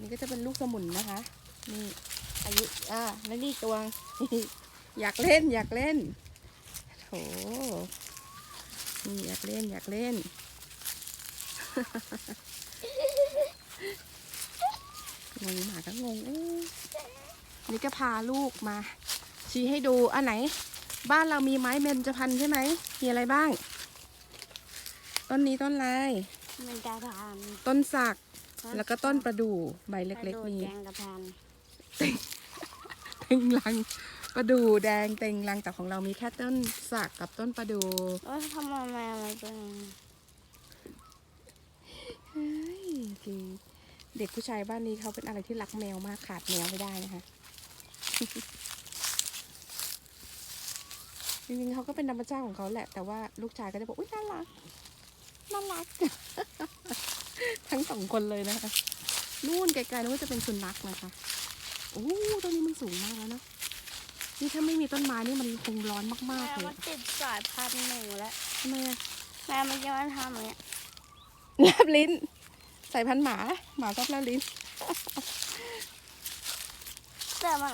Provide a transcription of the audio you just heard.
นี่ก็จะเป็นลูกสมุนนะคะ นี่อายุอ่าแล้วนี่อีกตัวอยากเล่นอยากเล่นโถนี่อยากเล่นอยากเล่น งงหมาก็งงเอ้ยนี่ก็พาลูกมา ชี้ให้ดูอันไหน บ้านเรามีไม้เบญจพรรณใช่ไหม มีอะไรบ้าง ต้นนี้ต้นอะไรมันจะทานต้นสัก แล้วก็ต้นประดู่ใบเล็กๆมีมีแกงกระพานเต็งลังประดู่แดงเต็งลังแต่ของเรามีแค่ต้นสักกับต้นประดู่เอ้ยทำไมแมวมันเป็นอย่างนี้เฮ้ยคือเด็กผู้ชายบ้านนี้เขาเป็นอะไรที่รักแมวมากขาดแมวไม่ได้นะคะจริงๆเขาก็เป็นธรรมชาติของเขาแหละ แต่ว่าลูกชายก็จะบอกอุ้ยน่ารักน่ารัก ทั้งสองคนเลยนะคะ นู่นไกลๆนึกว่าจะเป็นสุนัขนะคะ โอ้ต้นนี้มันสูงมากแล้วเนอะนี่ถ้าไม่มีต้นไม้นี่มันคงร้อนแมมากๆวเลมันยติดสายพันธุ์หนึ่งแล้วทำไมอะแมวมันจะมาทำอย่างเงี้ยแลบลิ้น ใส่พันธุ์หมา หมาชอบแลบลิ้น แต่มัน